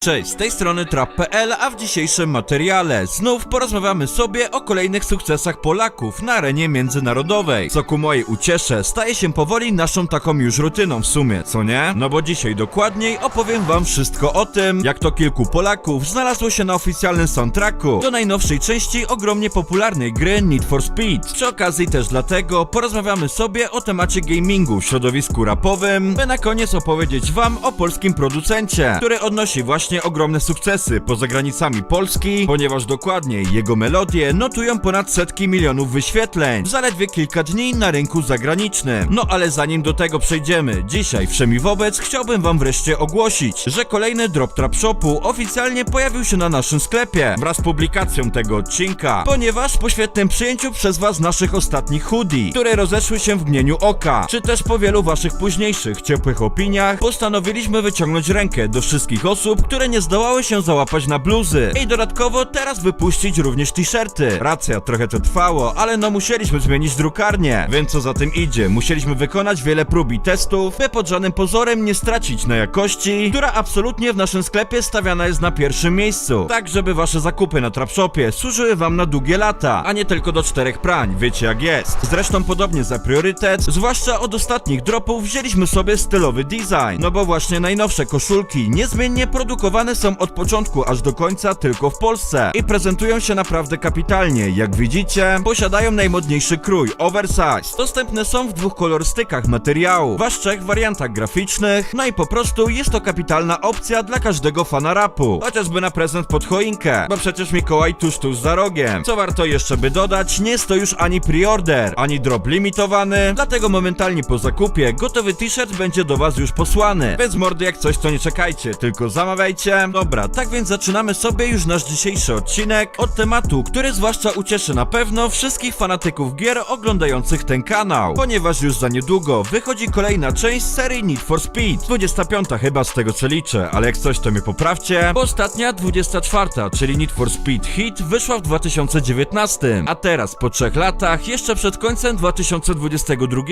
Cześć, z tej strony Trap.pl, a w dzisiejszym materiale znów porozmawiamy sobie o kolejnych sukcesach Polaków na arenie międzynarodowej. Co ku mojej uciesze staje się powoli naszą taką już rutyną w sumie, co nie? No bo dzisiaj dokładniej opowiem wam wszystko o tym, jak to kilku Polaków znalazło się na oficjalnym soundtracku do najnowszej części ogromnie popularnej gry Need for Speed. Przy okazji też dlatego porozmawiamy sobie o temacie gamingu w środowisku rapowym, by na koniec opowiedzieć wam o polskim producencie, który odnosi właśnie ogromne sukcesy poza granicami Polski, ponieważ dokładniej jego melodie notują ponad setki milionów wyświetleń w zaledwie kilka dni na rynku zagranicznym. No ale zanim do tego przejdziemy, dzisiaj wszemi wobec chciałbym wam wreszcie ogłosić, że kolejny drop trap shopu oficjalnie pojawił się na naszym sklepie wraz z publikacją tego odcinka, ponieważ po świetnym przyjęciu przez was naszych ostatnich hoodie, które rozeszły się w mgnieniu oka, czy też po wielu waszych późniejszych ciepłych opiniach, postanowiliśmy wyciągnąć rękę do wszystkich osób, które nie zdołały się załapać na bluzy. I dodatkowo teraz wypuścić również t-shirty. Racja, trochę to trwało, ale no musieliśmy zmienić drukarnię, więc co za tym idzie, musieliśmy wykonać wiele prób i testów, by pod żadnym pozorem nie stracić na jakości, która absolutnie w naszym sklepie stawiana jest na pierwszym miejscu, tak żeby wasze zakupy na Trapshopie służyły wam na długie lata, a nie tylko do czterech prań, wiecie jak jest. Zresztą podobnie za priorytet, zwłaszcza od ostatnich dropów wzięliśmy sobie stylowy design, no bo właśnie najnowsze koszulki niezmiennie produkowane są od początku aż do końca tylko w Polsce i prezentują się naprawdę kapitalnie. Jak widzicie, posiadają najmodniejszy krój, oversize. Dostępne są w dwóch kolorystykach materiału, w aż trzech wariantach graficznych, no i po prostu jest to kapitalna opcja dla każdego fana rapu, chociażby na prezent pod choinkę, bo przecież Mikołaj tuż tuż za rogiem. Co warto jeszcze by dodać, nie jest to już ani pre-order, ani drop limitowany, dlatego momentalnie po zakupie gotowy t-shirt będzie do was już posłany, więc mordy jak coś to nie czekajcie, tylko zamawiajcie. Dobra, tak więc zaczynamy sobie już nasz dzisiejszy odcinek od tematu, który zwłaszcza ucieszy na pewno wszystkich fanatyków gier oglądających ten kanał, ponieważ już za niedługo wychodzi kolejna część serii Need for Speed, 25 chyba z tego co liczę, ale jak coś to mnie poprawcie, bo ostatnia 24, czyli Need for Speed Hit wyszła w 2019, a teraz po trzech latach, jeszcze przed końcem 2022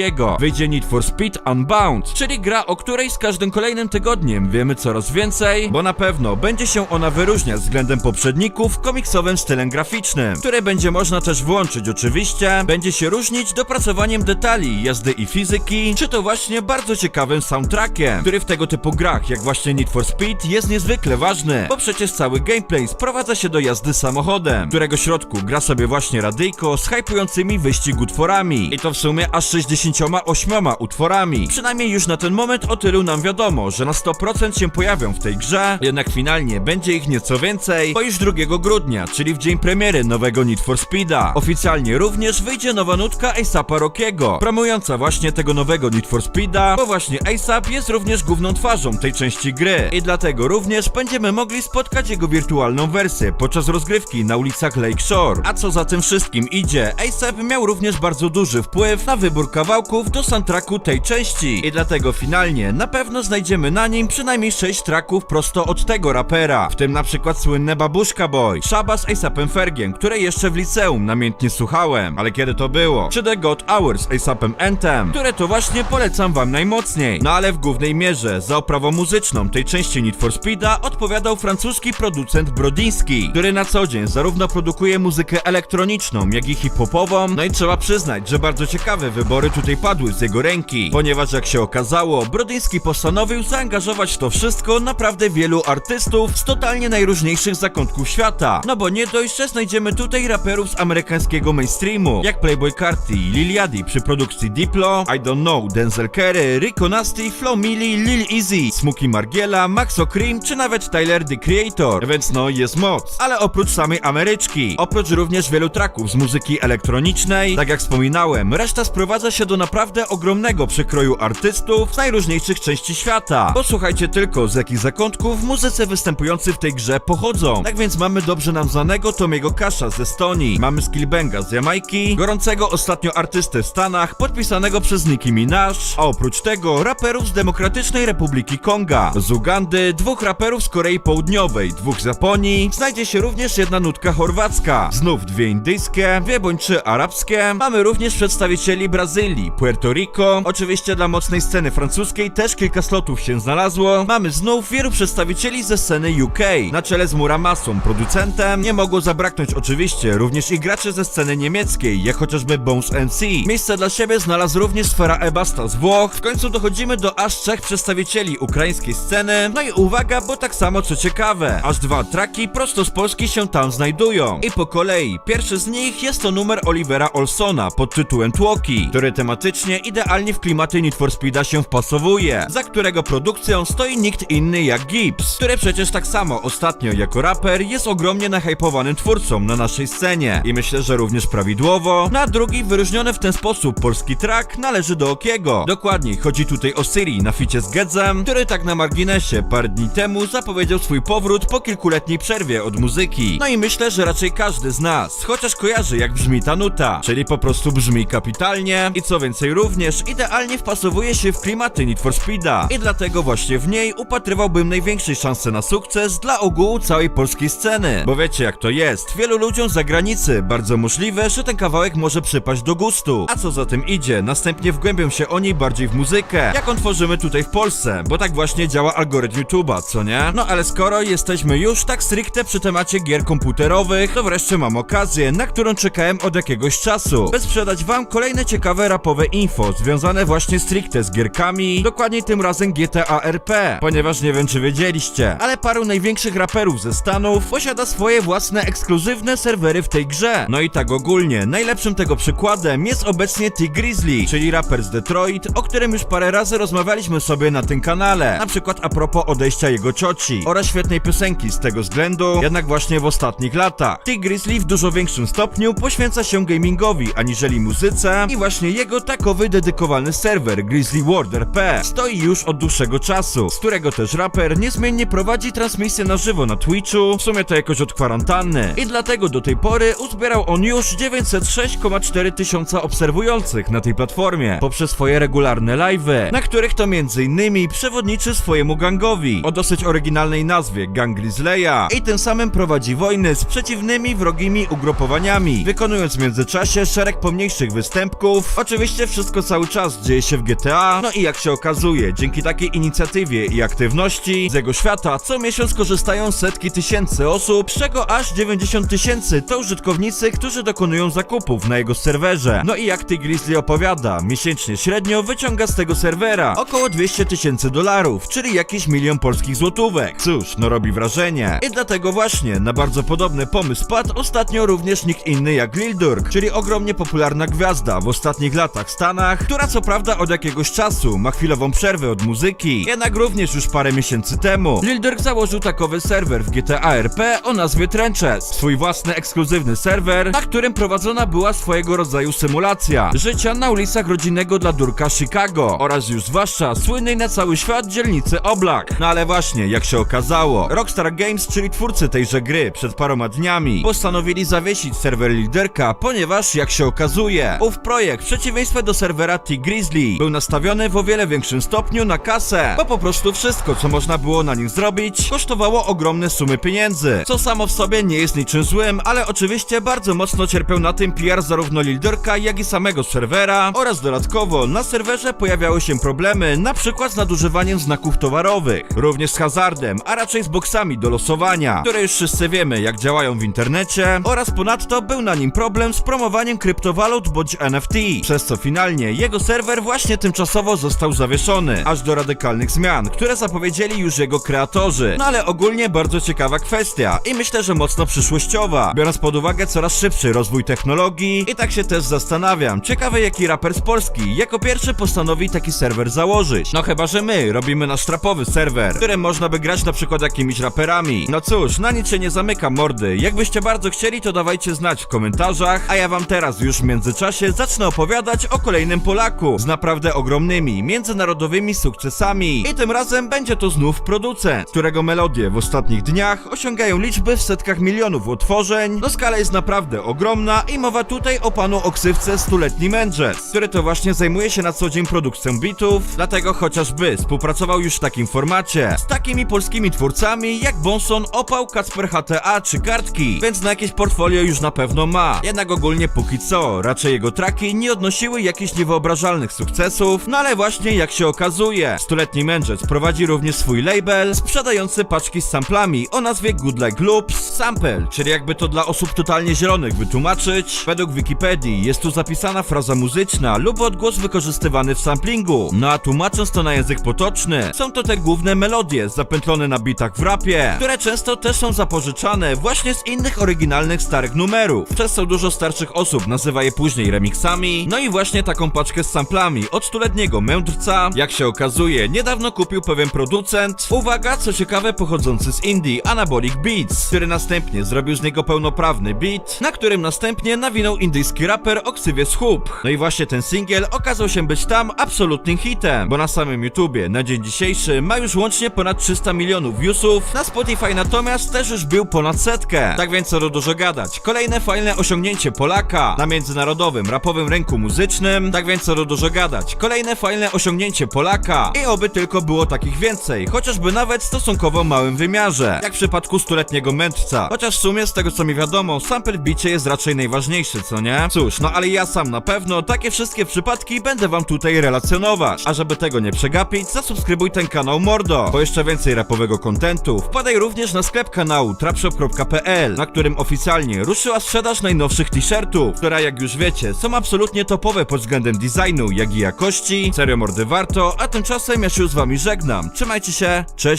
wyjdzie Need for Speed Unbound, czyli gra, o której z każdym kolejnym tygodniem wiemy coraz więcej, bo na pewno będzie się ona wyróżniać względem poprzedników komiksowym stylem graficznym, które będzie można też włączyć oczywiście, będzie się różnić dopracowaniem detali, jazdy i fizyki, czy to właśnie bardzo ciekawym soundtrackiem, który w tego typu grach, jak właśnie Need for Speed, jest niezwykle ważny, bo przecież cały gameplay sprowadza się do jazdy samochodem, którego środku gra sobie właśnie radyjko z hypującymi wyścig utworami. I to w sumie aż 68 utworami. Przynajmniej już na ten moment o tylu nam wiadomo, że na 100% się pojawią w tej grze, jednak finalnie będzie ich nieco więcej, bo już 2 grudnia, czyli w dzień premiery nowego Need for Speeda. Oficjalnie również wyjdzie nowa nutka ASAPa Rockiego, promująca właśnie tego nowego Need for Speeda, bo właśnie ASAP jest również główną twarzą tej części gry i dlatego również będziemy mogli spotkać jego wirtualną wersję podczas rozgrywki na ulicach Lakeshore. A co za tym wszystkim idzie, ASAP miał również bardzo duży wpływ na wybór kawałków do soundtracku tej części i dlatego finalnie na pewno znajdziemy na nim przynajmniej 6 tracków prosto od tego rapera, w tym na przykład słynne Babuszka Boy, Shaba z ASAPem Fergiem, które jeszcze w liceum namiętnie słuchałem, ale kiedy to było? Czy The God Hours z ASAPem Anthem, które to właśnie polecam wam najmocniej. No ale w głównej mierze za oprawą muzyczną tej części Need for Speeda odpowiadał francuski producent Brodinski, który na co dzień zarówno produkuje muzykę elektroniczną, jak i hip-hopową, no i trzeba przyznać, że bardzo ciekawe wybory tutaj padły z jego ręki, ponieważ jak się okazało, Brodyński postanowił zaangażować w to wszystko naprawdę wielu artystów z totalnie najróżniejszych zakątków świata. No bo nie dość, że znajdziemy tutaj raperów z amerykańskiego mainstreamu, jak Playboy Carti, Liliadi przy produkcji Diplo, I Don't Know, Denzel Curry, Rico Nasty, Flo Milli, Lil Easy, Smokey Margiela, Maxo Cream, czy nawet Tyler The Creator, więc no jest moc. Ale oprócz samej Ameryczki, oprócz również wielu traków z muzyki elektronicznej, tak jak wspominałem, reszta sprowadza się do naprawdę ogromnego przekroju artystów z najróżniejszych części świata. Posłuchajcie tylko, z jakich zakątków muzycy występujący w tej grze pochodzą. Tak więc mamy dobrze nam znanego Tomiego Kasza z Estonii, mamy Skillbanga z Jamajki, gorącego ostatnio artystę w Stanach, podpisanego przez Nicki Minaj, a oprócz tego raperów z Demokratycznej Republiki Konga, z Ugandy, dwóch raperów z Korei Południowej, dwóch z Japonii, znajdzie się również jedna nutka chorwacka, znów dwie indyjskie, dwie bądź trzy arabskie, mamy również przedstawicieli Brazylii, Puerto Rico, oczywiście dla mocnej sceny francuskiej też kilka slotów się znalazło, mamy znów wielu przedstawicieli przedstawicieli ze sceny UK, na czele z Muramasą, producentem. Nie mogło zabraknąć oczywiście również i graczy ze sceny niemieckiej, jak chociażby Bones MC. Miejsce dla siebie znalazł również Sfera Ebasta z Włoch. W końcu dochodzimy do aż trzech przedstawicieli ukraińskiej sceny. No i uwaga, bo tak samo co ciekawe, aż dwa traki prosto z Polski się tam znajdują. I po kolei, pierwszy z nich jest to numer Olivera Olsona pod tytułem Tłoki, który tematycznie idealnie w klimaty Need for Speeda się wpasowuje, za którego produkcją stoi nikt inny jak Gibbs, który przecież tak samo ostatnio jako raper jest ogromnie nahypowanym twórcą na naszej scenie i myślę, że również prawidłowo. Na drugi wyróżniony w ten sposób polski track należy do Okiego. Dokładniej, chodzi tutaj o Siri na ficie z Gedzem, który tak na marginesie parę dni temu zapowiedział swój powrót po kilkuletniej przerwie od muzyki. No i myślę, że raczej każdy z nas, chociaż kojarzy jak brzmi ta nuta, czyli po prostu brzmi kapitalnie i co więcej również idealnie wpasowuje się w klimaty Need for Speeda i dlatego właśnie w niej upatrywałbym największej szansy na sukces dla ogółu całej polskiej sceny. Bo wiecie jak to jest, wielu ludziom z zagranicy bardzo możliwe, że ten kawałek może przypaść do gustu. A co za tym idzie, następnie wgłębią się oni bardziej w muzykę, jaką tworzymy tutaj w Polsce, bo tak właśnie działa algorytm YouTube'a, co nie? No ale skoro jesteśmy już tak stricte przy temacie gier komputerowych, to wreszcie mam okazję, na którą czekałem od jakiegoś czasu, by sprzedać wam kolejne ciekawe rapowe info związane właśnie stricte z gierkami, dokładniej tym razem GTA RP, ponieważ nie wiem czy wiedzieliście, ale paru największych raperów ze Stanów posiada swoje własne ekskluzywne serwery w tej grze. No i tak ogólnie, najlepszym tego przykładem jest obecnie T Grizzly, czyli raper z Detroit, o którym już parę razy rozmawialiśmy sobie na tym kanale, na przykład a propos odejścia jego cioci oraz świetnej piosenki z tego względu, jednak właśnie w ostatnich latach. T Grizzly w dużo większym stopniu poświęca się gamingowi aniżeli muzyce i właśnie jego takowy dedykowany serwer Grizzly World RP stoi już od dłuższego czasu, z którego też raper niezmiennie prowadzi transmisję na żywo na Twitchu, w sumie to jakoś od kwarantanny i dlatego do tej pory uzbierał on już 906,4 tysiąca obserwujących na tej platformie poprzez swoje regularne live'y, na których to m.in. przewodniczy swojemu gangowi o dosyć oryginalnej nazwie Gang Grizzleya i tym samym prowadzi wojny z przeciwnymi wrogimi ugrupowaniami, wykonując w międzyczasie szereg pomniejszych występków. Oczywiście wszystko cały czas dzieje się w GTA, no i jak się okazuje, dzięki takiej inicjatywie i aktywności z jego świata co miesiąc korzystają setki tysięcy osób, z czego aż 90 tysięcy to użytkownicy, którzy dokonują zakupów na jego serwerze. No i jak ty Grizzly opowiada, miesięcznie średnio wyciąga z tego serwera około 200 tysięcy dolarów, czyli jakiś milion polskich złotówek. Cóż, no robi wrażenie. I dlatego właśnie na bardzo podobny pomysł padł ostatnio również nikt inny jak Lil czyli ogromnie popularna gwiazda w ostatnich latach w Stanach, która co prawda od jakiegoś czasu ma chwilową przerwę od muzyki, jednak również już parę miesięcy temu Lil Durk założył takowy serwer w GTA RP o nazwie Trenches, swój własny ekskluzywny serwer, na którym prowadzona była swojego rodzaju symulacja życia na ulicach rodzinnego dla Durka Chicago oraz już zwłaszcza słynnej na cały świat dzielnicy Oblak. No ale właśnie, jak się okazało, Rockstar Games, czyli twórcy tejże gry przed paroma dniami, postanowili zawiesić serwer liderka, ponieważ jak się okazuje, ów projekt w przeciwieństwie do serwera T-Grizzly był nastawiony w o wiele większym stopniu na kasę, bo po prostu wszystko, co można było na nim zrobić, kosztowało ogromne sumy pieniędzy, co samo w sobie nie jest niczym złym, ale oczywiście bardzo mocno cierpiał na tym PR zarówno Lilderka, jak i samego serwera. Oraz dodatkowo na serwerze pojawiały się problemy, na przykład z nadużywaniem znaków towarowych, również z hazardem, a raczej z boksami do losowania, które już wszyscy wiemy jak działają w internecie. Oraz ponadto był na nim problem z promowaniem kryptowalut bądź NFT, przez co finalnie jego serwer właśnie tymczasowo został zawieszony, aż do radykalnych zmian, które zapowiedzieli już jego kreatorzy. No ale ogólnie bardzo ciekawa kwestia i myślę, że mocno przyszłościowa, biorąc pod uwagę coraz szybszy rozwój technologii i tak się też zastanawiam, ciekawe jaki raper z Polski jako pierwszy postanowi taki serwer założyć. No chyba, że my robimy nasz trapowy serwer, w którym można by grać na przykład jakimiś raperami. No cóż, na nic się nie zamyka mordy, jakbyście bardzo chcieli to dawajcie znać w komentarzach, a ja wam teraz już w międzyczasie zacznę opowiadać o kolejnym Polaku z naprawdę ogromnymi, międzynarodowymi sukcesami i tym razem będzie to znów producent, którego melodie w ostatnich dniach osiągają liczby w setkach milionów utworzeń, no skala jest naprawdę ogromna i mowa tutaj o panu oksywce stuletni mędrzec, który to właśnie zajmuje się na co dzień produkcją bitów, dlatego chociażby współpracował już w takim formacie z takimi polskimi twórcami jak Bonson, Opał, Kacper HTA czy Kartki, więc na jakieś portfolio już na pewno ma. Jednak ogólnie póki co, raczej jego traki nie odnosiły jakichś niewyobrażalnych sukcesów, no ale właśnie jak się okazuje, stuletni mędrzec prowadzi również swój label label sprzedający paczki z samplami o nazwie Good Like Loops Sample, czyli jakby to dla osób totalnie zielonych wytłumaczyć. Według Wikipedii jest tu zapisana fraza muzyczna lub odgłos wykorzystywany w samplingu. No a tłumacząc to na język potoczny, są to te główne melodie zapętlone na bitach w rapie, które często też są zapożyczane właśnie z innych oryginalnych starych numerów. Przez co dużo starszych osób nazywa je później remixami. No i właśnie taką paczkę z samplami od stuletniego mędrca, jak się okazuje, niedawno kupił pewien producent. Uwaga, co ciekawe, pochodzący z Indii, Anabolic Beats, który następnie zrobił z niego pełnoprawny beat, na którym następnie nawinął indyjski raper o ksywie Schub. No i właśnie ten singiel okazał się być tam absolutnym hitem, bo na samym YouTubie na dzień dzisiejszy ma już łącznie ponad 300 milionów viewsów, na Spotify natomiast też już był ponad setkę. Tak więc co tu dużo gadać. Kolejne fajne osiągnięcie Polaka na międzynarodowym rapowym rynku muzycznym. Tak więc co tu dużo gadać. Kolejne fajne osiągnięcie Polaka i oby tylko było takich więcej, chociażby nawet w stosunkowo małym wymiarze, jak w przypadku stuletniego mędrca. Chociaż w sumie z tego co mi wiadomo, sample bicie jest raczej najważniejszy, co nie? Cóż, no ale ja sam na pewno takie wszystkie przypadki będę wam tutaj relacjonować. A żeby tego nie przegapić, zasubskrybuj ten kanał Mordo. Po jeszcze więcej rapowego kontentu wpadaj również na sklep kanału trapshop.pl, na którym oficjalnie ruszyła sprzedaż najnowszych t-shirtów, które jak już wiecie, są absolutnie topowe pod względem designu, jak i jakości. Serio mordy warto, a tymczasem ja się z wami żegnam. Trzymajcie się, cześć!